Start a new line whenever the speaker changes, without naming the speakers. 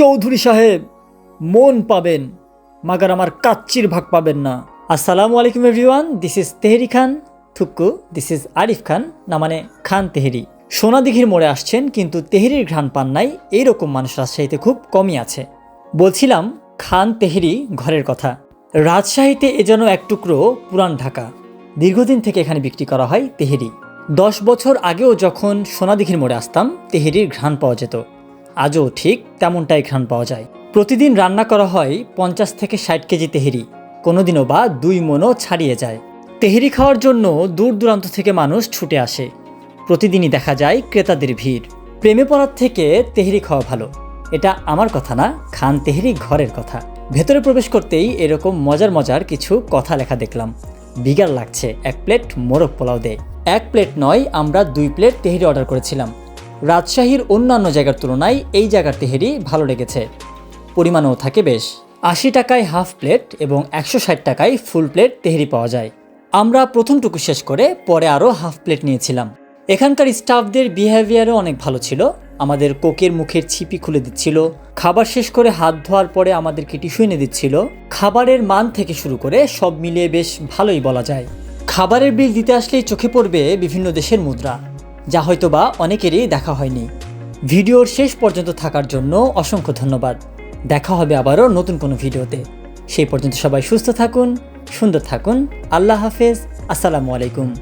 চৌধুরী সাহেব, মন পাবেন, মাগার আমার কাচ্চির ভাগ পাবেন না। আসসালামু আলাইকুম everyone, this is tehari Khan থুক্কু this is Arif Khan, না মানে খান তেহেরি। সোনাদিঘির মোড়ে আসছেন, কিন্তু তেহেরির ঘ্রাণ পান নাই, এইরকম মানুষ রাজশাহীতে খুব কমই আছে। বলছিলাম, খান তেহেরি ঘরের কথা। রাজশাহীতে এ যেন এক টুকরো পুরান ঢাকা। দীর্ঘদিন থেকে এখানে বিক্রি করা হয় তেহেরি। দশ বছর আগেও যখন সোনাদিঘির মোড়ে আসতাম, তেহেরির ঘ্রাণ পাওয়া যেত। আজও ঠিক তেমনটাই ঘ্রাণ পাওয়া যায়। প্রতিদিন রান্না করা হয় পঞ্চাশ থেকে ষাট কেজি তেহেরি। কোনোদিনও বা দুই মনও ছাড়িয়ে যায়। তেহেরি খাওয়ার জন্য দূর দূরান্ত থেকে মানুষ ছুটে আসে। প্রতিদিনই দেখা যায় ক্রেতাদের ভিড়। প্রেমে পড়ার থেকে তেহেরি খাওয়া ভালো। এটা আমার কথা না, খান তেহেরি ঘরের কথা। ভেতরে প্রবেশ করতেই এরকম মজার মজার কিছু কথা লেখা দেখলাম। বিগার লাগছে, এক প্লেট মোরগ পোলাও দে। এক প্লেট নয়, আমরা দুই প্লেট তেহেরি অর্ডার করেছিলাম। রাজশাহীর অন্যান্য জায়গার তুলনায় এই জায়গার তেহেরি ভালো লেগেছে। পরিমাণও থাকে বেশ। আশি টাকায় হাফ প্লেট এবং একশো ষাট টাকায় ফুল প্লেট তেহেরি পাওয়া যায়। আমরা প্রথমটুকু শেষ করে পরে আরও হাফ প্লেট নিয়েছিলাম। এখানকার স্টাফদের বিহেভিয়ারও অনেক ভালো ছিল। আমাদের কোকের মুখের ছিপি খুলে দিচ্ছিল। খাবার শেষ করে হাত ধোয়ার পরে আমাদেরকে টিস্যু এনে দিচ্ছিল। খাবারের মান থেকে শুরু করে সব মিলিয়ে বেশ ভালোই বলা যায়। খাবারের বিল দিতে আসলেই চোখে পড়বে বিভিন্ন দেশের মুদ্রা। যা হয়তোবা অনেকেরই দেখা হয়নি। ভিডিওর শেষ পর্যন্ত থাকার জন্য অসংখ্য ধন্যবাদ। দেখা হবে আবারও নতুন কোনো ভিডিওতে। সেই পর্যন্ত সবাই সুস্থ থাকুন, সুন্দর থাকুন। আল্লাহ হাফেজ। আসসালামু আলাইকুম।